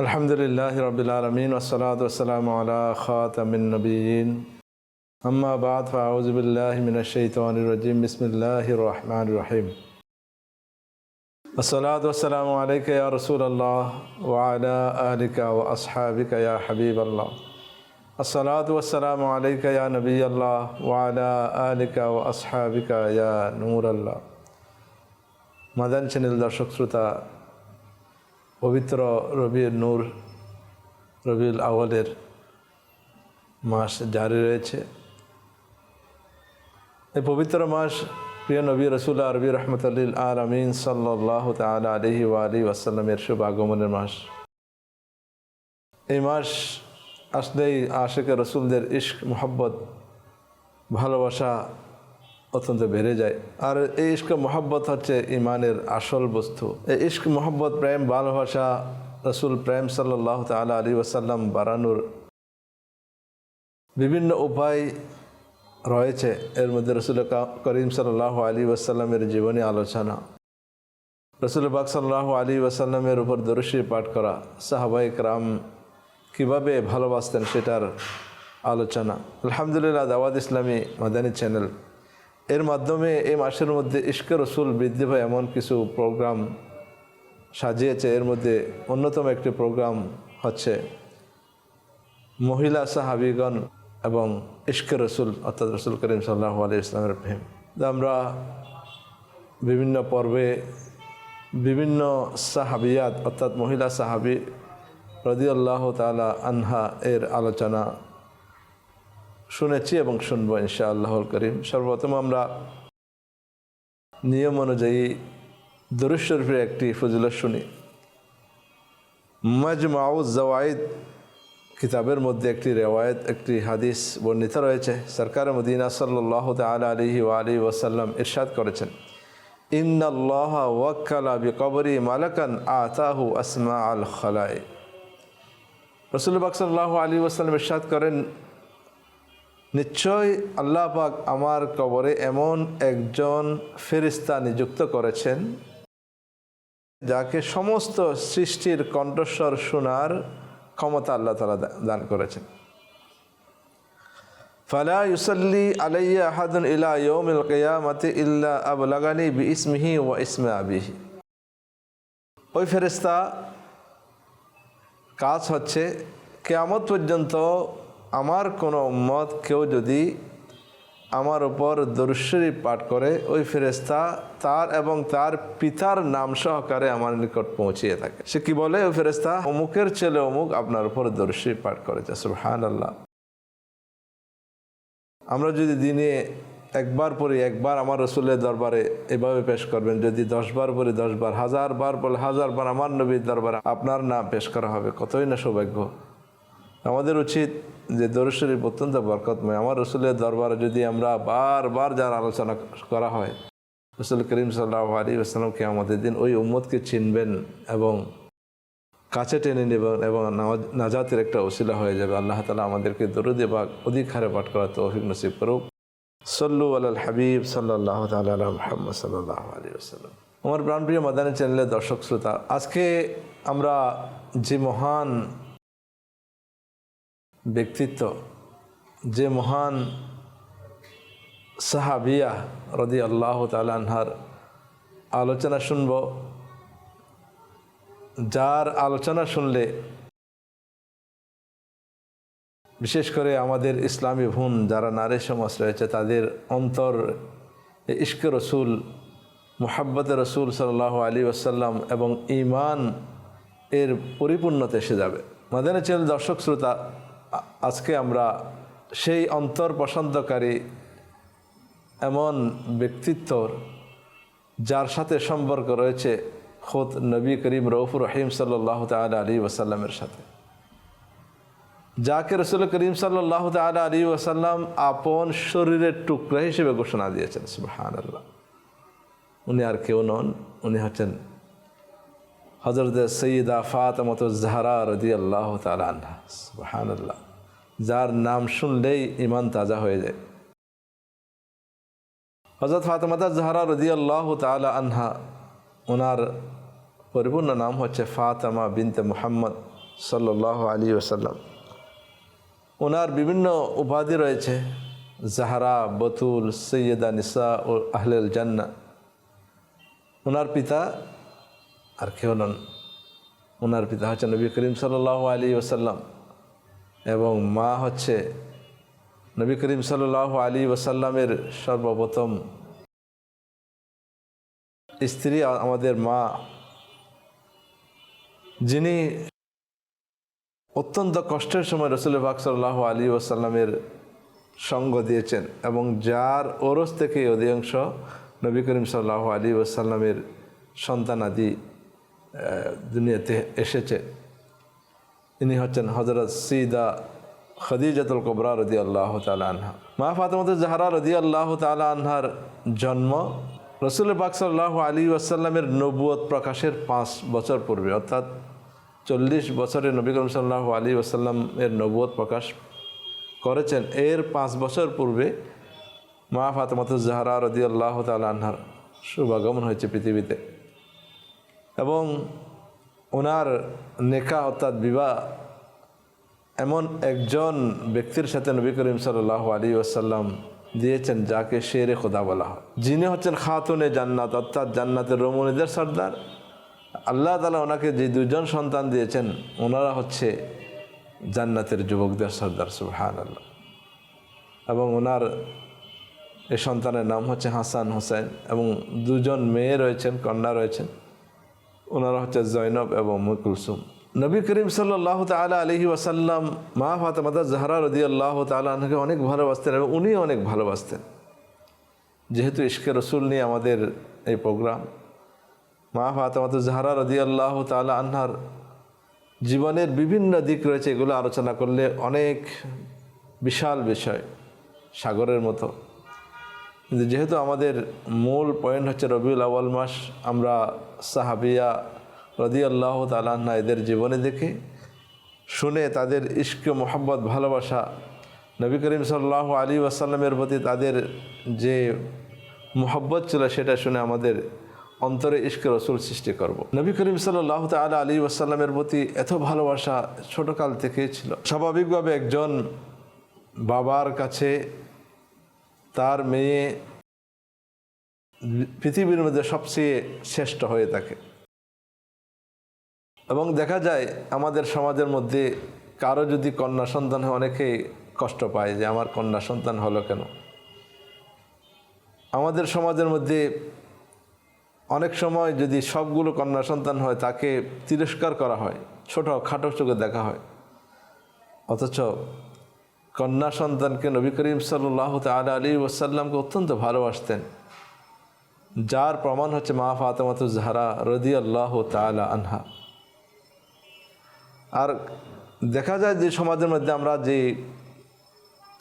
الحمد لله رب العالمين والصلاة والسلام على خاتم النبيين أما بعد فأعوذ بالله من الشيطان الرجيم بسم الله الرحمن الرحيم الصلاة والسلام عليك يا رسول الله وعلى آلك وأصحابك يا حبيب الله الصلاة والسلام عليك يا نبي الله وعلى آلك وأصحابك يا نور الله মাদান channel দর্শক শ্রোতা পবিত্র রবির নূর, রবিউল আওয়ালের মাস জারি রয়েছে। এই পবিত্র মাস প্রিয় নবী রসুল্লাহ রবি রহমতুল্লিল আর আমিন সাল্লাহ তালা আলহি আলী ওয়াসাল্লামের শুভ আগমনের মাস। এই মাস আসলেই আশেকে রসুলদের ইশক, মোহব্বত, ভালোবাসা অত্যন্ত বেড়ে যায়। আর এই ইস্ক মোহব্বত হচ্ছে ইমানের আসল বস্তু। এই ইস্ক মোহব্বত প্রেম ভালোবাসা রসুল প্রেম সাল্লাহ তালা আলী ওসাল্লাম বাড়ানোর বিভিন্ন উপায় রয়েছে। এর মধ্যে রসুল করিম সাল্লাহ আলী ওয়াসাল্লামের জীবনী আলোচনা, রসুল বাক সাল্লাহ আলী ওয়াসাল্লামের উপর দরুশি পাঠ করা সাহাবাইক রাম কীভাবে ভালোবাসতেন সেটার আলোচনা। আলহামদুলিল্লাহ, দাওয়াত ইসলামী মাদানী চ্যানেল এর মাধ্যমে এই মাসের মধ্যে ইস্কে রসুল বৃদ্ধি হয় এমন কিছু প্রোগ্রাম সাজিয়েছে। এর মধ্যে অন্যতম একটি প্রোগ্রাম হচ্ছে মহিলা সাহাবিগণ এবং ইস্কে রসুল, অর্থাৎ রসুল করিম সাল্লাহ আলি ইসলামের প্রেম। আমরা বিভিন্ন পর্বে বিভিন্ন সাহাবিয়াত, অর্থাৎ মহিলা সাহাবি রদিউল্লাহ তালা আনহা এর আলোচনা শুনেছি এবং শুনব ইনশা আল্লাহুল করিম। সর্বপ্রথম আমরা নিয়ম অনুযায়ী দরুদ শরীফের একটি ফজিলত শুনি। মাজমাউজ জওয়াইদ কিতাবের মধ্যে একটি রেওয়ায়ত, একটি হাদিস বর্ণিত রয়েছে। সরকার মদিনা সাল্লাহ তাল আলহি আলী ওসাল্লাম ইরশাদ করেছেন ইন্নআল্লাহ ওয়াক্কালা বিকবরি মালাকান আতাহু আসমা আল খালাই রসুল বাক সাল্লাহ আলী ওসাল্লাম ইরশাদ করেন নিশ্চয় আল্লাহ পাক আমার কবরে এমন একজন ফেরিস্তা নিযুক্ত করেছেন, যাকে সমস্ত সৃষ্টির কণ্ঠস্বর শোনার ক্ষমতা আল্লাহ তালা দান করেছেন। ফালা ইউসল্লি আলাইয়া আহাদুন ইলা ইয়ৌমিল কেয়ামতে ইল্লা আবলাগানি বি ইসমিহি ও ইসমে আবিহি। ওই ফেরিস্তা কাজ হচ্ছে কেয়ামত পর্যন্ত আমার কোনো মত কেউ যদি আমার উপর দরুশ্বরী পাঠ করে, ওই ফেরেস্তা তার এবং তার পিতার নাম সহকারে আমার নিকট পৌঁছিয়ে থাকে। সে কি বলে ওই ফেরেস্তা অমুকের ছেলে অমুক আপনার উপর দরুশ্বরী পাঠ করেছে সুহান আল্লাহ আমরা যদি দিনে একবার পরে একবার আমার রসুলের দরবারে এভাবে পেশ করবেন, যদি দশবার পরে দশবার হাজার বার বলে হাজার বার আমার নবীর দরবারে আপনার নাম পেশ করা হবে, কতই না সৌভাগ্য। আমাদের উচিত যে দরুদ অত্যন্ত বরকতময়। আমার রসুলের দরবারে যদি আমরা বারবার যার আলোচনা করা হয়, রসুল করিম সাল্লাহ আলী আসসালামকে আমাদের দিন ওই উম্মতকে চিনবেন এবং কাছে টেনে নেবেন এবং নাজাতের একটা ওসিলা হয়ে যাবে। আল্লাহ তালা আমাদেরকে দরুদে বা অধিক হারে পাঠ করা তো অভিক নসিব করুক। সল্লু আল হাবিব সাল্লাহ তাল মোহাম্মদ সাল্লাহ আলী আসসালাম আমার প্রাণপ্রিয় মাদানী চ্যানেলের দর্শক শ্রোতা, আজকে আমরা যে মহান ব্যক্তিত্ব, যে মহান সাহাবিয়া রদি আল্লাহ তালানহার আলোচনা শুনব, যার আলোচনা শুনলে বিশেষ করে আমাদের ইসলামী ভুন যারা নারী সমাজ রয়েছে, তাদের অন্তর ইস্ক রসুল, মোহাব্বত রসুল সাল্লাহ আলী আসাল্লাম এবং ইমান এর পরিপূর্ণতা এসে যাবে। মাদানী চ্যানেল দর্শক শ্রোতা আজকে আমরা সেই অন্তর পছন্দকারী এমন ব্যক্তিত্বর, যার সাথে সম্পর্ক রয়েছে খোদ নবী করিম রৌফুর রহিম সাল্লাহ তাল আলী ওসাল্লামের সাথে। যাকে রসুল করিম সাল্লাহ তাল আলী ওসাল্লাম আপন শরীরের টুকরা হিসেবে ঘোষণা দিয়েছেন সুবাহান আল্লাহ উনি আর কেউ নন, উনি হচ্ছেন হজরত সঈদা ফাতমত জাহরা রদি আল্লাহ তালান্না আল্লাহ যার নাম শুনলেই ইমান তাজা হয়ে যায়। হজরত ফাতেমাতা জাহারা রদি আল্লাহ তালা আনহা, ওনার পরিপূর্ণ নাম হচ্ছে ফাতেমা বিনতে মোহাম্মদ সাল্লাহ আলী ওসাল্লাম ওনার বিভিন্ন উপাধি রয়েছে, জাহারা, বতুল, সৈয়দা, নিসা ও আহলেল জান্না ওনার পিতা আর কেউ নন। ওনার পিতা হচ্ছে নবী করিম সাল্লাহ আলী ওসাল্লাম এবং মা হচ্ছে নবী করিম সাল্লাহ আলী ওসাল্লামের সর্বপ্রথম স্ত্রী আমাদের মা যিনি অত্যন্ত কষ্টের সময় রসুল বাক সাল্লাহ আলী ওসাল্লামের সঙ্গ দিয়েছেন এবং যার ওরস থেকে অধিকাংশ নবী করিম সাল্লাহ আলী ওসাল্লামের সন্তানাদি আহ, দুনিয়াতে এসেছে। ইনি হচ্ছেন হজরত সিদা খদিজাতুল কবরা রদি আল্লাহ তালা আনহা। মা ফাতেমত জাহারা রদি আল্লাহ তালা আনহার জন্ম রসুল পাক সাল্লাহ আলী ওয়াসাল্লামের নবুয়ত প্রকাশের পাঁচ বছর পূর্বে, অর্থাৎ চল্লিশ বছরে নবী করিম সাল্লাহ আলী ওয়াসাল্লামের নবুয়ত প্রকাশ করেছেন। এর পাঁচ বছর পূর্বে মা ফাতেমত জাহারা রদি আল্লাহ তালা আনহার শুভাগমন হয়েছে পৃথিবীতে। এবং ওনার নেকা অর্থাৎ বিবাহ এমন একজন ব্যক্তির সাথে নবী করিম সাল্লাহ আলী ওসাল্লাম দিয়েছেন, যাকে শেরে খোদা বলা হয়। যিনি হচ্ছেন খাতুনে জান্নাত, অর্থাৎ জান্নাতের রমণীদের সর্দার। আল্লাহ তালা ওনাকে যে দুজন সন্তান দিয়েছেন, ওনারা হচ্ছে জান্নাতের যুবকদের সর্দার সুবহান আল্লাহ এবং ওনার এই সন্তানের নাম হচ্ছে হাসান হোসেন এবং দুজন মেয়ে রয়েছেন, কন্যা রয়েছেন। ওনারা হচ্ছে জৈনব এবং মুকুলসুম নবী করিম সাল্লাহ তালা আলহি ওয়াসাল্লাম, মা ফাতেমাতা জাহরা রদি আল্লাহ তালাকে অনেক ভালোবাসতেন এবং উনিও অনেক ভালোবাসতেন। যেহেতু ইশকে রসুল নিয়ে আমাদের এই প্রোগ্রাম, মা ফাতেমাতা জাহরা রদি আল্লাহ তালা আনহার জীবনের বিভিন্ন দিক রয়েছে, এগুলো আলোচনা করলে অনেক বিশাল বিষয় সাগরের মতো। কিন্তু যেহেতু আমাদের মূল পয়েন্ট হচ্ছে রবিউল আওয়াল মাস, আমরা সাহাবিয়া রদি আল্লাহ তালান্না এদের জীবনে দেখে শুনে তাদের ইস্ক মোহাম্মদ ভালোবাসা নবী করিম সাল্লাহ আলী ওয়াসাল্লামের প্রতি তাদের যে মোহব্বত ছিল সেটা শুনে আমাদের অন্তরে ইস্ক রসুল সৃষ্টি করব। নবী করিম সাল্লাহ তালা আলী ওয়াসাল্লামের প্রতি এত ভালোবাসা ছোটকাল থেকেই ছিল স্বাভাবিকভাবে একজন বাবার কাছে তার মেয়ে পৃথিবীর মধ্যে সবচেয়ে শ্রেষ্ঠ হয়ে থাকে। এবং দেখা যায় আমাদের সমাজের মধ্যে কারও যদি কন্যা সন্তান হয়, অনেকেই কষ্ট পায় যে আমার কন্যা সন্তান হলো কেন? আমাদের সমাজের মধ্যে অনেক সময় যদি সবগুলো কন্যা সন্তান হয়, তাকে তিরস্কার করা হয়, ছোট খাটো চোখে দেখা হয়। অথচ কন্যা সন্তানকে নবী করিম সাল্লাহ তালা আলী ওসাল্লামকে অত্যন্ত ভালোবাসতেন, যার প্রমাণ হচ্ছে মা ফাতেমাতু জাহরা রদি আল্লাহ তালা আনহা। আর দেখা যায় যে সমাজের মধ্যে আমরা যে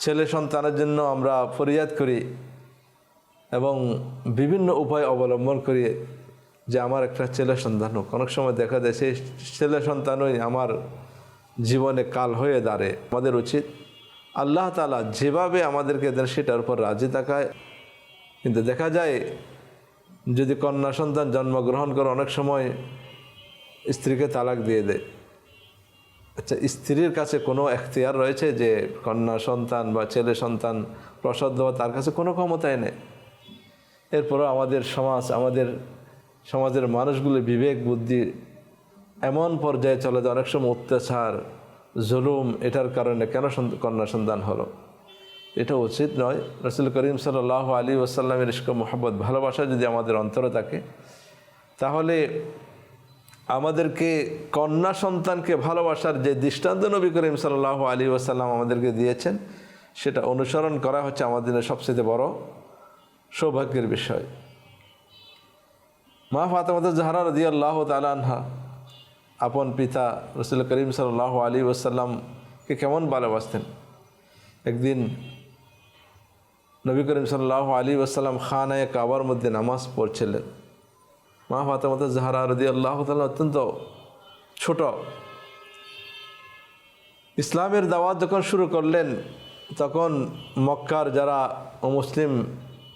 ছেলে সন্তানের জন্য আমরা ফরিয়াদ করি এবং বিভিন্ন উপায় অবলম্বন করি যে আমার একটা ছেলে সন্তান হোক। অনেক সময় দেখা যায় সেই ছেলে সন্তানই আমার জীবনে কাল হয়ে দাঁড়ে আমাদের উচিত আল্লাহ তালা যেভাবে আমাদেরকে দেন সেটার উপর রাজি থাকায়। কিন্তু দেখা যায়, যদি কন্যা সন্তান জন্মগ্রহণ করে অনেক সময় স্ত্রীকে তালাক দিয়ে দেয়। আচ্ছা স্ত্রীর কাছে কোনো এখতিয়ার রয়েছে যে কন্যা সন্তান বা ছেলে সন্তান প্রসাদ দেওয়া তার কাছে কোনো ক্ষমতাই নেই? এরপরও আমাদের সমাজ, আমাদের সমাজের মানুষগুলো বিবেক, বুদ্ধি এমন পর্যায়ে চলে যে অনেক সময় অত্যাচার জুলুম এটার কারণে কেন কন্যা সন্তান হলো? এটা উচিত নয়। রসুল করিম সাল্লাহ আলী ওসাল্লামের ইস্ক মোহাম্মদ ভালোবাসা যদি আমাদের অন্তরে থাকে, তাহলে আমাদেরকে কন্যা সন্তানকে ভালোবাসার যে দৃষ্টান্ত নবী করিম সাল্লাহ আলী ওসাল্লাম আমাদেরকে দিয়েছেন, সেটা অনুসরণ করা হচ্ছে আমাদের সবচেয়ে বড় সৌভাগ্যের বিষয়। মা ফাতেমাত জাহরা রদি আল্লাহ তালানহা আপন পিতা রসুল করিম সাল্লাহ আলী ওসাল্লামকে কেমন ভালোবাসতেন? একদিন নবী করিম সাল্লাহ আলী ওসাল্লাম খানায় কাবার মধ্যে নামাজ পড়ছিলেন। মা ফাতেমাত জাহরা রদি আল্লাহ তালা অত্যন্ত ছোট। ইসলামের দাওয়াত যখন শুরু করলেন, তখন মক্কার যারা মুসলিম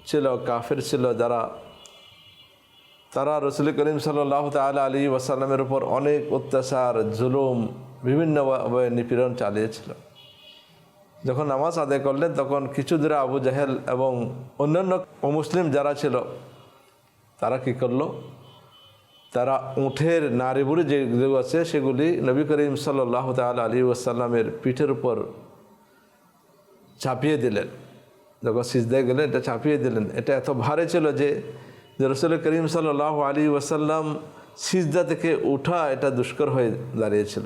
ছিল, কাফের ছিল, যারা তারা রসুল করিম সাল্লাহ তাল আলী ওয়াসাল্লামের উপর অনেক অত্যাচার, জুলুম বিভিন্নভাবে নিপীড়ন চালিয়েছিল। যখন নামাজ আদায় করলেন, তখন কিছু দূরে আবু জাহেল এবং অন্যান্য অমুসলিম যারা ছিল, তারা কি করল? তারা উঠের নারী বুড়ি যেগুলো আছে, সেগুলি নবী করিম সাল্লাহ তাল আলী ওয়াসাল্লামের পিঠের উপর চাপিয়ে দিলেন। যখন সিজদায় গেলেন, এটা চাপিয়ে দিলেন। এটা এত ভারে ছিল যে যে রসুল করিম সাল্লাহ আলী ওয়াসাল্লাম সিজদা থেকে উঠা এটা দুষ্কর হয়ে দাঁড়িয়েছিল।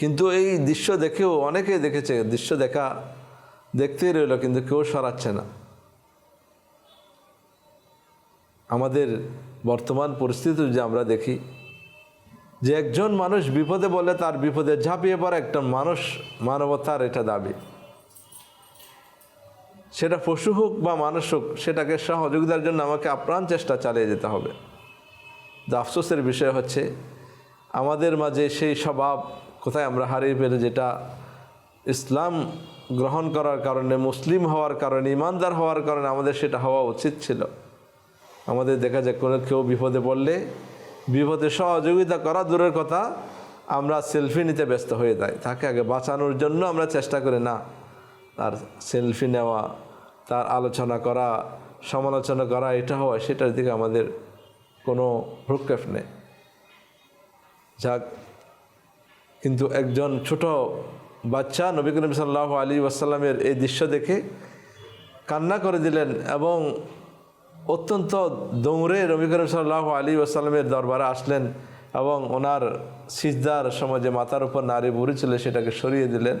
কিন্তু এই দৃশ্য দেখেও অনেকেই দেখেছে, দৃশ্য দেখা দেখতেই রইল, কিন্তু কেউ সরাচ্ছে না। আমাদের বর্তমান পরিস্থিতি যে আমরা দেখি, যে একজন মানুষ বিপদে বলে তার বিপদে ঝাঁপিয়ে পড়া একটা মানুষ মানবতার এটা দাবি। সেটা পশু হোক বা মানুষ হোক, সেটাকে সহযোগিতার জন্য আমাকে আপ্রাণ চেষ্টা চালিয়ে যেতে হবে। তো আফসোসের বিষয় হচ্ছে, আমাদের মাঝে সেই স্বভাব কোথায় আমরা হারিয়ে ফেলে যেটা ইসলাম গ্রহণ করার কারণে, মুসলিম হওয়ার কারণে, ইমানদার হওয়ার কারণে আমাদের সেটা হওয়া উচিত ছিল। আমাদের দেখা যায় কোনো কেউ বিপদে পড়লে, বিপদে সহযোগিতা করা দূরের কথা, আমরা সেলফি নিতে ব্যস্ত হয়ে যাই। তাকে আগে বাঁচানোর জন্য আমরা চেষ্টা করি, না তার সেলফি নেওয়া, তার আলোচনা করা, সমালোচনা করা, এটা হওয়া, সেটার দিকে আমাদের কোনো ভ্রুক্ষেপ নেই। যাক, কিন্তু একজন ছোট বাচ্চা নবী করিম সাল্লাহ আলী ওয়াসাল্লামের এই দৃশ্য দেখে কান্না করে দিলেন এবং অত্যন্ত দৌড়ে নবী করিম সাল্লাহ আলী ওয়াসাল্লামের দরবারে আসলেন এবং ওনার সিজদার সময় যে মাথার উপর নারী বুড়ি ছিল সেটাকে সরিয়ে দিলেন।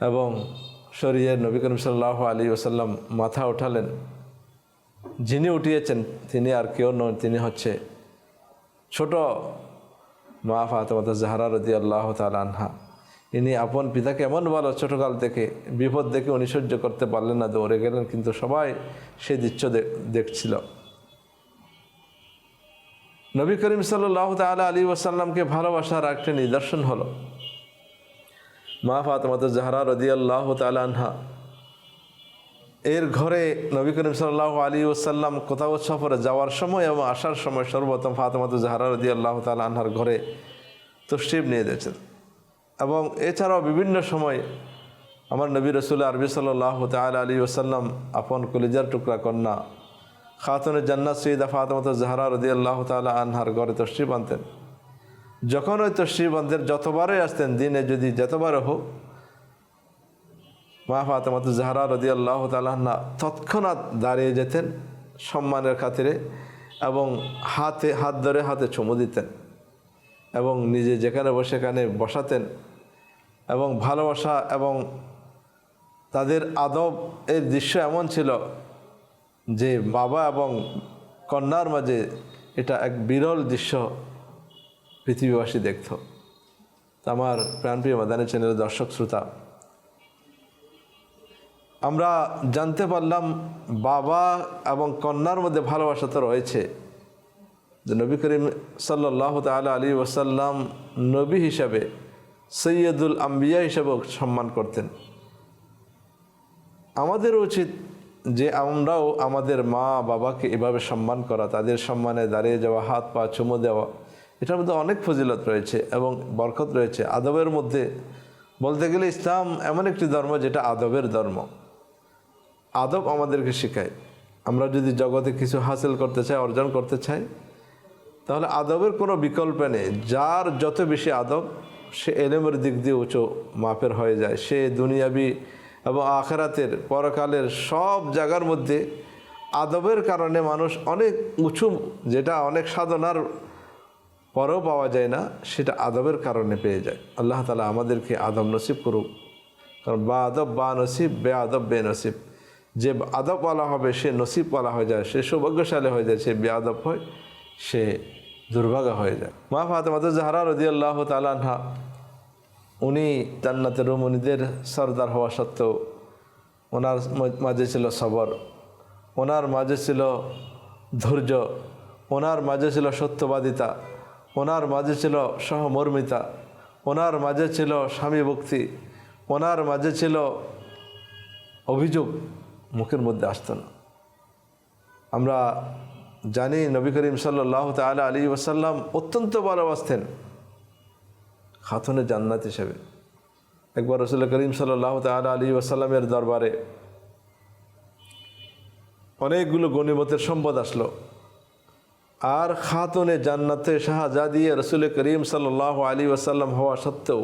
এবং সরিয়ে নবী করিম সাল্লাহ আলী ওসাল্লাম মাথা উঠালেন। যিনি উঠিয়েছেন, তিনি আর কেউ নন, তিনি হচ্ছে ছোট মা ফাতেমাতা জাহারা রদি আল্লাহ আনহা। ইনি আপন পিতাকে এমন ভালো ছোটকাল থেকে, বিপদ দেখে উনি সহ্য করতে পারলেন না, দৌড়ে গেলেন, কিন্তু সবাই সেই দৃশ্য দেখছিল। নবী করিম সাল্লাহ তালা আলী ওসাল্লামকে ভালোবাসার একটা নিদর্শন হলো। মা ফাতেমাত জাহরা রদি আল্লাহ আনহা, এর ঘরে নবী করিম সাল্লাহ আলী ওসাল্লাম কোথাও সফরে যাওয়ার সময় এবং আসার সময় সর্বপ্রথম ফাতেমাত জাহরা রদি আল্লাহ তাল আনহার ঘরে তসিব নিয়ে দিয়েছেন এবং এছাড়াও বিভিন্ন সময় আমার নবী রসুল আরবি সাল্লাহ তাল আলী ওসাল্লাম আপন কলিজার টুকরা কন্যা খাতুনের জান্নাত সঈদা ফাতেমাত জাহরা রদি আল্লাহ আনহার ঘরে তসিব আনতেন। যখন ওই তসরিবন্ধের যতবারই আসতেন, দিনে যদি যতবারও হোক, মা ফাতেমাত জাহরা রদি আল্লাহ তাল্না তৎক্ষণাৎ দাঁড়িয়ে যেতেন সম্মানের খাতিরে এবং হাতে, হাত ধরে হাতে চুমু দিতেন এবং নিজে যেখানে বসে সেখানে বসাতেন এবং ভালোবাসা এবং তাদের আদব এর দৃশ্য এমন ছিল যে বাবা এবং কন্যার মাঝে এটা এক বিরল দৃশ্য পৃথিবীবাসী দেখত। আমার প্রাণপ্রিয় মাদানী চ্যানেলের দর্শক শ্রোতা, আমরা জানতে পারলাম বাবা এবং কন্যার মধ্যে ভালোবাসা তো রয়েছে। যে নবী করিম সাল্লাহ তালা আলী ওসাল্লাম নবী হিসাবে সৈয়দুল আম্বিয়া হিসাবেও সম্মান করতেন। আমাদের উচিত যে আমরাও আমাদের মা বাবাকে এভাবে সম্মান করা, তাদের সম্মানে দাঁড়িয়ে যাওয়া হাত পা চুমো দেওয়া এটার মধ্যে অনেক ফজিলত রয়েছে এবং বরকত রয়েছে। আদবের মধ্যে বলতে গেলে ইসলাম এমন একটি ধর্ম যেটা আদবের ধর্ম। আদব আমাদেরকে শেখায়। আমরা যদি জগতে কিছু হাসিল করতে চাই, অর্জন করতে চাই, তাহলে আদবের কোনো বিকল্প নেই। যার যত বেশি আদব, সে এলেমের দিক দিয়ে উঁচু মাপের হয়ে যায়। সে দুনিয়াবি এবং আখেরাতের পরকালের সব জায়গার মধ্যে আদবের কারণে মানুষ অনেক উঁচু, যেটা অনেক সাধনার পরেও পাওয়া যায় না, সেটা আদবের কারণে পেয়ে যায়। আল্লাহ তালা আমাদেরকে আদব নসিব করুক। কারণ বা আদব বা নসিব, বে আদব বে নসিব। যে আদব বলা হবে, সে নসিব বলা হয়ে যায়, সে সৌভাগ্যশালী হয়ে যায়, সে বে আদব হয়, সে দুর্ভাগা হয়ে যায়। মা ফাতেমাত জাহারা রদি আল্লাহ তালানহা উনি জান্নাতের রমণীদের সর্দার হওয়া সত্ত্বেও ওনার মাঝে ছিল সবর, ওনার মাঝে ছিল ধৈর্য, ওনার মাঝে ছিল সত্যবাদিতা ওনার মাঝে ছিল সহমর্মিতা, ওনার মাঝে ছিল স্বামী ভক্তি, ওনার মাঝে ছিল অভিযোগ মুখের মধ্যে আসতো না। আমরা জানি নবী করিম সাল্লাহ তালা আলী ওসাল্লাম অত্যন্ত ভালোবাসতেন খাতুনে জান্নাত হিসেবে। একবার রসুল করিম সাল্লাহ তালা আলী ওসাল্লামের দরবারে অনেকগুলো গণিমতের সম্পদ আসলো। আর খাতুনে জান্নাতে শাহজাদিয়ে রসুল করিম সাল্লাহ আলী ওসাল্লাম হওয়া সত্ত্বেও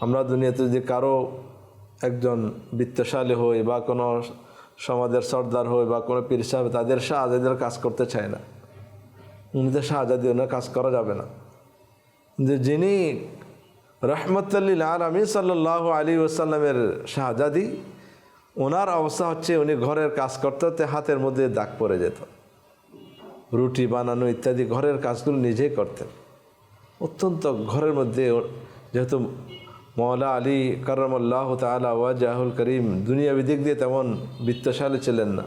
আমরা দুনিয়াতে যদি কারও একজন বৃত্তশালী হই বা কোনো সমাজের সর্দার হই বা কোনো পীর সাহেব, তাদের শাহজাদির কাজ করতে চায় না। উনিদের শাহজাদি, ওনার কাজ করা যাবে না। যে যিনি রহমতুল্লিল আলমী সাল্লাহ আলী ওসাল্লামের শাহজাদি, ওনার অবস্থা হচ্ছে উনি ঘরের কাজ করতে হাতের মধ্যে দাগ পড়ে যেত। রুটি বানানো ইত্যাদি ঘরের কাজগুলো নিজেই করতেন। অত্যন্ত ঘরের মধ্যে যেহেতু মৌলা আলী করমল্লাহ তালা ওয়াজাহুল করিম দুনিয়াবি দিক দিয়ে তেমন বিত্তশালী ছিলেন না।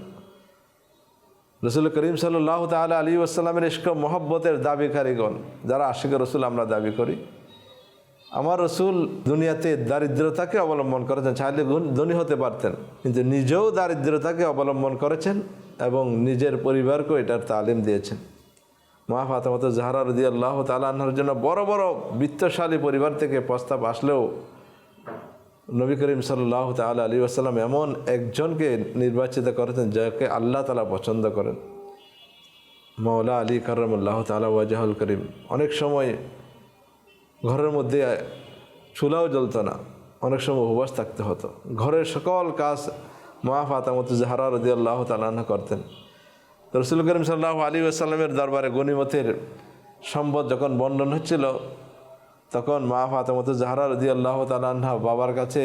রসুল করিম সাল্লাহ তালা আলী আসসালামের ইস্ক মহব্বতের দাবিকারীগণ, যারা আশিক রসুল আমরা দাবি করি, আমার রসুল দুনিয়াতে দারিদ্রতাকে অবলম্বন করেছেন, চাইলে ধনী হতে পারতেন, কিন্তু নিজেও দারিদ্রতাকে অবলম্বন করেছেন এবং নিজের পরিবারকেও এটার তালিম দিয়েছেন। মা ফাতেমত জাহারা রদি আল্লাহ তালাহর জন্য বড় বড় বৃত্তশালী পরিবার থেকে প্রস্তাব আসলেও নবী করিম সাল্লাহ তালা আলী আসসালাম এমন একজনকে নির্বাচিত করেছেন যাকে আল্লাহ তালা পছন্দ করেন। মৌলা আলী কারমুল্লাহ তালা ওয়াজাহুল করিম। অনেক সময় ঘরের মধ্যে চুলাও জ্বলতো না, অনেক সময় উপবাস থাকতে হতো। ঘরের সকল কাজ মা ফাতামত জাহারা রদি আল্লাহ তালাহ করতেন। তো রসুল করিম সাল্লাহ আলী আসাল্লামের দরবারে গনিমতের সম্পদ যখন বন্টন হচ্ছিল, তখন মা ফাতামত জাহারা রদি আল্লাহ তালাহা বাবার কাছে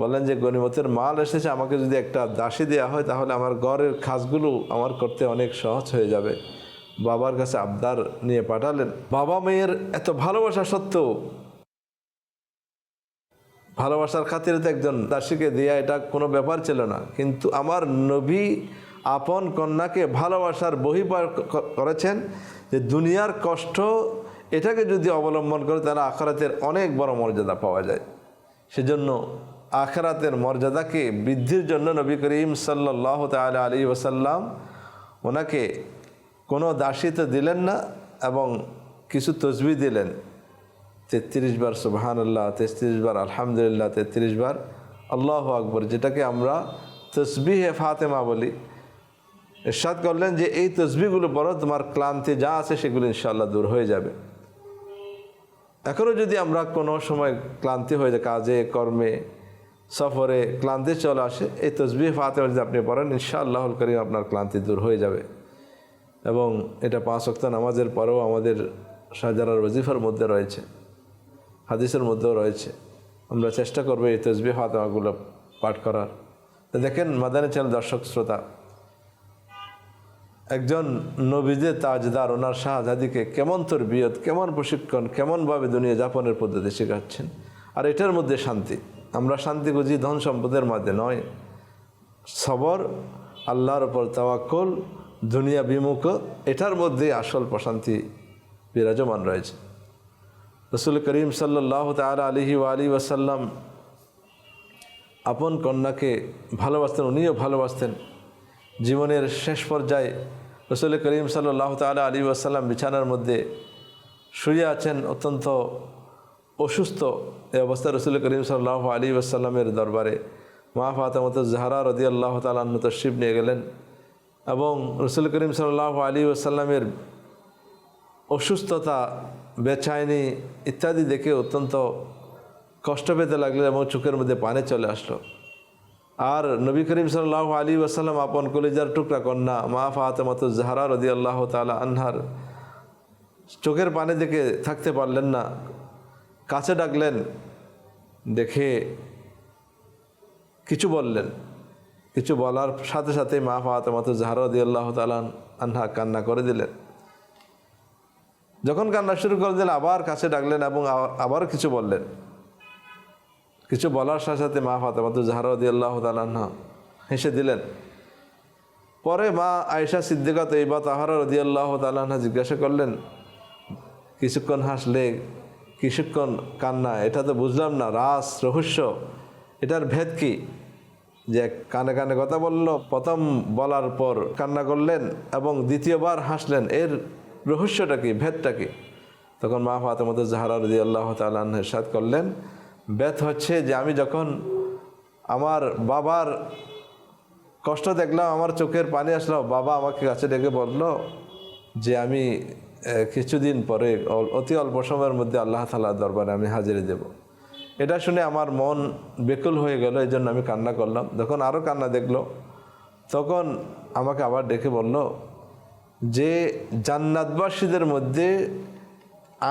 বললেন যে গনিমতের মাল এসেছে, আমাকে যদি একটা দাসী দেওয়া হয়, তাহলে আমার ঘরের খাসগুলো আমার করতে অনেক সহজ হয়ে যাবে। বাবার কাছে আবদার নিয়ে পাঠালেন। বাবা মেয়ের এত ভালোবাসা সত্ত্বেও ভালোবাসার খাতিরে তো একজন দাসীকে দেয়া এটা কোনো ব্যাপার ছিল না। কিন্তু আমার নবী আপন কন্যাকে ভালোবাসার বহিপার করেছেন যে দুনিয়ার কষ্ট এটাকে যদি অবলম্বন করে তাহলে আখরাতের অনেক বড় মর্যাদা পাওয়া যায়। সেজন্য আখরাতের মর্যাদাকে বৃদ্ধির জন্য নবী করিম সাল্লাহ তাল আলী ওসাল্লাম ওনাকে কোনো দাসী তো দিলেন না এবং কিছু তসবি দিলেন। তেত্রিশ বার সুবাহান আল্লাহ তেত্রিশ বার আলহামদুলিল্লাহ, তেত্রিশ বার আল্লাহ আকবর, যেটাকে আমরা তসবিহে ফাতেমা বলি। এরশাদ করলেন যে এই তসবিগুলো পড়ো, তোমার ক্লান্তি যা আছে সেগুলো ইনশাল্লাহ দূর হয়ে যাবে। এখনও যদি আমরা কোনো সময় ক্লান্তি হয়ে যায়, কাজে, কর্মে, সফরে ক্লান্তি চলে আসে, এই তসবি ফাতেমা যদি আপনি পড়েন, ইনশাআল্লাহুল করিম আপনার ক্লান্তি দূর হয়ে যাবে। এবং এটা পাঁচ অক্ত নামাজের পরেও আমাদের সাজারার ওজিফার মধ্যে রয়েছে। হাদিসের মধ্যেও রয়েছে। আমরা চেষ্টা করব এই তসবি ফাতেমাগুলো পাঠ করার। দেখেন, মাদানী চ্যানেল দর্শক শ্রোতা, একজন নবীদের তাজদার, ওনার শাহজাদিকে কেমন তোর তরবিয়ত, কেমন প্রশিক্ষণ, কেমনভাবে দুনিয়া যাপনের পদ্ধতি শেখাচ্ছেন। আর এটার মধ্যে শান্তি। আমরা শান্তি খুঁজি ধন সম্পদের মধ্যে নয়। সবর, আল্লাহর ওপর তাওয়াক্কল দুনিয়া বিমুখ এটার মধ্যে আসল প্রশান্তি বিরাজমান রয়েছে। রসুল করিম সাল্লাহ তালা আলহি আলী ওয়াসাল্লাম আপন কন্যাকে ভালোবাসতেন, উনিও ভালোবাসতেন। জীবনের শেষ পর্যায়ে রসুল করিম সাল্লাহ তালা আলী ওয়াসাল্লাম বিছানার মধ্যে শুয়ে আছেন অত্যন্ত অসুস্থ এই অবস্থায় রসুল করিম সাল্লাহ আলী ওয়াসাল্লামের দরবারে। মা ফাতামত জাহারা রদি আল্লাহ তালাহ তশিব নিয়ে গেলেন এবং রসুল করিম সাল্লাহ আলী ওয়াসাল্লামের অসুস্থতা বেচায়নি ইত্যাদি দেখে অত্যন্ত কষ্ট পেতে লাগলেন এবং চোখের মধ্যে পানি চলে আসলো। আর নবী করিম সাল্লাহ আলী ওয়াসাল্লাম আপন কলিজার টুকরা কন্যা মা ফাতেমাত জাহারা রদি আল্লাহ তালা আনহার চোখের পানি দেখে থাকতে পারলেন না। কাছে ডাকলেন, দেখে কিছু বললেন। কিছু বলার সাথে সাথে মা ফাতেমাত জাহারা রদি আল্লাহ তালা আনহা কান্না করে দিলেন। যখন কান্না শুরু করে দিলেন আবার কাছে ডাকলেন এবং আবার কিছু বললেন। কিছু বলার সাথে সাথে মা ফাতেমাতু জাহারা দি আল্লাহ তালান্না হেসে দিলেন। পরে মা আয়েশা সিদ্দিকা তৈবা তাহারা রদি আল্লাহ তালান্না জিজ্ঞাসা করলেন, কিছুক্ষণ হাসলে, কিছুক্ষণ কান্না, এটা তো বুঝলাম না, রাস, রহস্য, এটার ভেদ কি? যে কানে কানে কথা বলল, প্রথম বলার পর কান্না করলেন এবং দ্বিতীয়বার হাসলেন। এর রহস্যটা কি ভেদটা কি তখন মা ফাতেমত জাহারা রদি আল্লাহ তাল্লাহ সাদ করলেন। বেদ হচ্ছে যে আমি যখন আমার বাবার কষ্ট দেখলাম, আমার চোখের পানি আসলো, বাবা আমাকে কাছে ডেকে বলল যে আমি কিছুদিন পরে অতি অল্প সময়ের মধ্যে আল্লাহ তালার দরবারে আমি হাজিরে দেব। এটা শুনে আমার মন বেকুল হয়ে গেল এই জন্য আমি কান্না করলাম। যখন আরও কান্না দেখল, তখন আমাকে আবার ডেকে বলল যে জান্নাতবাসীদের মধ্যে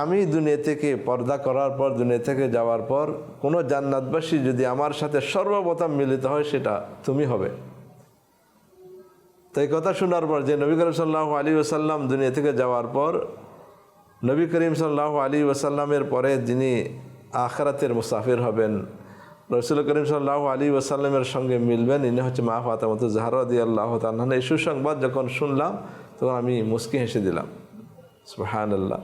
আমি দুনিয়া থেকে পর্দা করার পর, দুনিয়া থেকে যাওয়ার পর, কোনো জান্নাতবাসী যদি আমার সাথে সর্বপ্রথম মিলিত হয়, সেটা তুমি হবে। তো এই কথা শোনার পর যে নবী করিম সাল্লাহ আলী ওসাল্লাম দুনিয়া থেকে যাওয়ার পর, নবী করিম সাল্লাহ আলী ওসাল্লামের পরে যিনি আখরাতের মুসাফির হবেন, রসুল করিম সাল্লাহ আলী ওসাল্লামের সঙ্গে মিলবেন। ইনি হচ্ছে মা ফাতামত আল্লাহ তাল্লাহ এই সুসংবাদ যখন শুনলাম তখন আমি মুস্কি হেসে দিলাম। সুহান আল্লাহ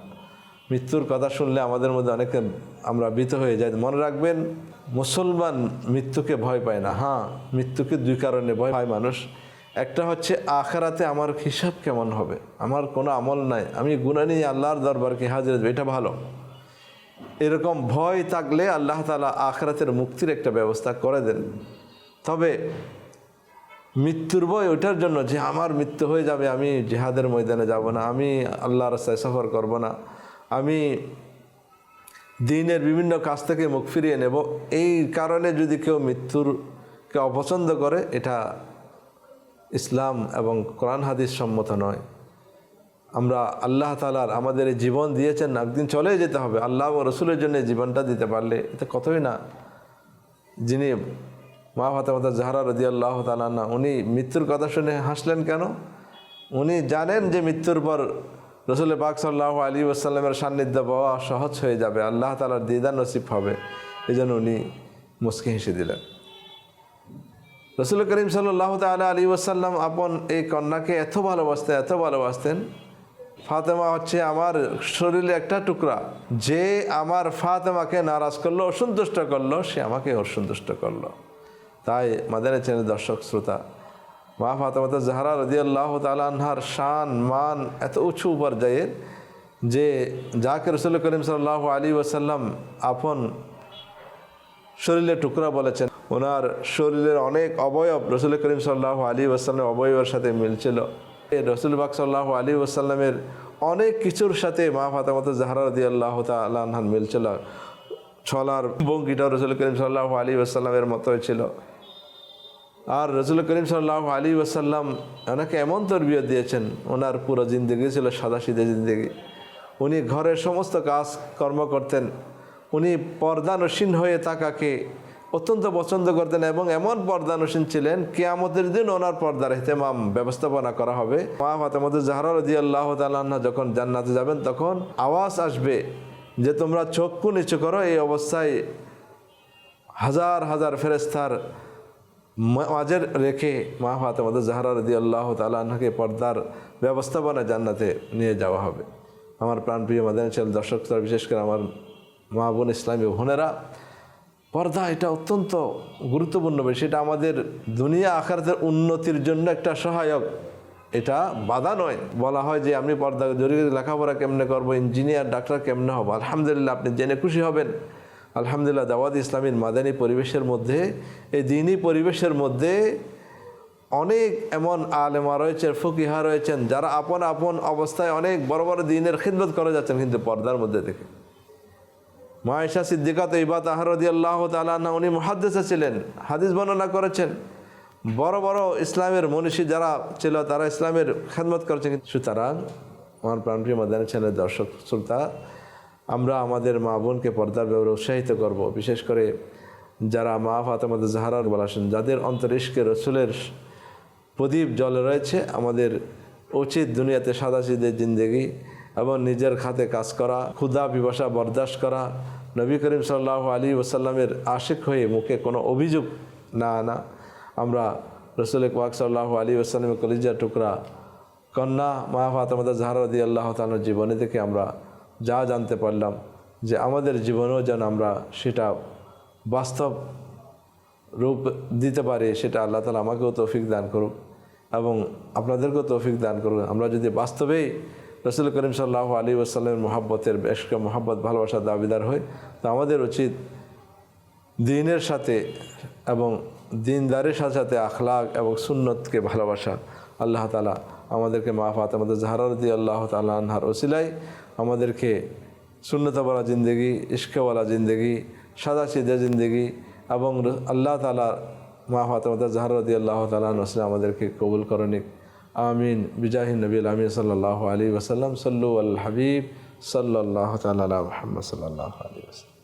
মৃত্যুর কথা শুনলে আমাদের মধ্যে অনেকে আমরা ভীত হয়ে যাই। মনে রাখবেন, মুসলমান মৃত্যুকে ভয় পায় না। হ্যাঁ মৃত্যুকে দুই কারণে ভয় পায় মানুষ। একটা হচ্ছে, আখারাতে আমার হিসাব কেমন হবে? আমার কোনো আমল নাই। আমি গুণা নিয়ে আল্লাহর দরবারকে হাজির। এটা ভালো। এরকম ভয় থাকলে আল্লাহ তালা আখরাতের মুক্তির একটা ব্যবস্থা করে দেন। তবে মৃত্যুর বয় ওইটার জন্য যে আমার মৃত্যু হয়ে যাবে, আমি জেহাদের ময়দানে যাব না, আমি আল্লাহ রাস্তায় সফর করব না, আমি দিনের বিভিন্ন কাজ থেকে মুখ ফিরিয়ে নেব। এই কারণে যদি কেউ মৃত্যুরকে অপছন্দ করে, এটা ইসলাম এবং কোরআন হাদিস সম্মত নয়। আমরা আল্লাহ তালার আমাদের জীবন দিয়েছেন, একদিন চলে যেতে হবে। আল্লাহ ও রসুলের জন্য জীবনটা দিতে পারলে, এটা কতই না। যিনি মা ফাতেমাতা জাহারা রদি আল্লাহ তালান্না উনি মৃত্যুর কথা শুনে হাসলেন কেন? উনি জানেন যে মৃত্যুর পর রসুল পাক সাল্লাহ আলী ওসাল্লামের সান্নিধ্য পাওয়া সহজ হয়ে যাবে, আল্লাহ তালার দিদার নসিব হবে। এই জন্য উনি মুসকে হেসে দিলেন। রসুল করিম সাল্লাহ তালা আলী ওসাল্লাম আপন এই কন্যাকে এত ভালোবাসতেন এত ভালোবাসতেন। ফাতেমা হচ্ছে আমার শরীরে একটা টুকরা। যে আমার ফাতেমাকে নারাজ করল, অসন্তুষ্ট করল, সে আমাকে অসন্তুষ্ট করল। তাই মাদানের চ্যানেল দর্শক, শ্রোতা, মা ফাতেমা জাহারা রদিয়াল্লাহ তালানহার শান, মান এত উঁচু পর্যায়ের যে যাকে রসুল করিম সাল্লাহ আলী ওসাল্লাম আপন শরীরের টুকরা বলেছেন, ওনার শরীরের অনেক অবয়ব রসুল করিম সাল্লাহ আলী ওসাল্লামের অবয়বের সাথে মিলছিল। রসুল বাক সাল্লাহ আলী ওসাল্লামের অনেক কিছুর সাথে মা ফাতামত জাহারা দি আল্লাহ তালহান মিলছিল। ছলার বঙ্গিটা রসুল করিম সাল্লাহ আলী ওসাল্লামের মতোই ছিল। আর রসুল করিম সাল্লাহ আলী ওসাল্লাম ওনাকে এমন তরবিয়ত দিয়েছেন, ওনার পুরো জিন্দগি ছিল সাদা সিধে জিন্দগি। উনি ঘরের সমস্ত কাজ কর্ম করতেন, উনি পর্দানসীন হয়ে তাকাকে অত্যন্ত পছন্দ করতেন এবং এমন পর্দানসীন ছিলেন, কেয়ামতের দিন ওনার পর্দার হেতেমাম ব্যবস্থাপনা করা হবে। মা ফাতেমত জাহরা রদি আল্লাহ তাল্লাহ যখন জান্নাতে যাবেন, তখন আওয়াজ আসবে যে তোমরা চক্ষু নিচু করো, এই অবস্থায় হাজার হাজার ফেরেস্তার মাঝের রেখে মা ফাতেমত জাহরা রদি আল্লাহ তালাকে পর্দার ব্যবস্থাপনা জান্নাতে নিয়ে যাওয়া হবে। আমার প্রাণপ্রিয় মাদানী ছেলে দর্শক শ্রোতা, বিশেষ করে আমার মা বোন ইসলামী বোনেরা পর্দা এটা অত্যন্ত গুরুত্বপূর্ণ বিষয়। এটা আমাদের দুনিয়া আখারাতের উন্নতির জন্য একটা সহায়ক। এটা বাধা নয়। বলা হয় যে আমি পর্দা জরুরি লেখাপড়া কেমনে করব ইঞ্জিনিয়ার ডাক্তার কেমনে হব? আলহামদুলিল্লাহ আপনি জেনে খুশি হবেন। আলহামদুলিল্লাহ, দাওয়াত ইসলামীর মাদানী পরিবেশের মধ্যে, এই দিনই পরিবেশের মধ্যে অনেক এমন আলেমা রয়েছেন, ফকিহা রয়েছেন, যারা আপন আপন অবস্থায় অনেক বড় বড় দিনের খিদমত করে যাচ্ছেন কিন্তু পর্দার মধ্যে থেকে। মায়েশা সিদ্দিকা তো ইবা তাহারদি আল্লাহ তালান্না উনি মহাদ্দেশে ছিলেন, হাদিস বর্ণনা করেছেন। বড় বড় ইসলামের মনীষী যারা ছিল, তারা ইসলামের খেদমত করেছেন সুতরাং আমার প্রাণপ্রিয় মাদানী ছেলের দর্শক, শ্রোতা আমরা আমাদের মা বোনকে পর্দার ব্যাপারে উৎসাহিত করব। বিশেষ করে যারা মা ফাতেমাদ জাহারার বলাসেন যাদের অন্তর ইস্কে রসুলের প্রদীপ জলে রয়েছে, আমাদের উচিত দুনিয়াতে সাদাসিদের জিন্দেগি এবং নিজের খাতে কাজ করা, ক্ষুধা বিবসা বরদাস্ত করা। নবী করিম সাল্লাহ আলী ওসাল্লামের আশেক হয়ে মুখে কোনো অভিযোগ না আনা। আমরা রসুল ওয়াক সাল্লাহ আলী ওসাল্লামের কলিজা টুকরা কন্যা মা ফাতেমাদা জাহারদি আল্লাহ তালার জীবনী থেকে আমরা যা জানতে পারলাম যে আমাদের জীবনেও যেন আমরা সেটা বাস্তব রূপ দিতে পারি, সেটা আল্লাহ তালা আমাকেও তৌফিক দান করুক এবং আপনাদেরকেও তৌফিক দান করুক। আমরা যদি বাস্তবেই রসুল করিম সাল্লাহ আলী ওসাল্লামের মোহাব্বতের বেশকে মোহাব্বত, ভালোবাসার দাবিদার হই, তো আমাদের উচিত দিনের সাথে এবং দিনদারের সাথে সাথে আখলাক এবং সুন্নতকে ভালোবাসা। আল্লাহ তালা আমাদেরকে মাফাত আমাদের জাহারদি আল্লাহ তালা আনহার ওসিলাই আমাদেরকে শূন্যতাওয়ালা জিন্দগি ইস্কওয়ালা জিন্দগি সাদা সিদা জিন্দগি এবং আল্লাহ তালা মা আমাদের জাহরদি আল্লাহ তালা নসলে আমাদেরকে কবুল করণিক আমিন। বিজাহিন নবী আমিন সাল্লাহ আলী ওসাল্লাম সাল্লু আল হাবিব সাল্লাহ তাল মোহাম্মদ সাল্লাহ আলী ওসাল্লাম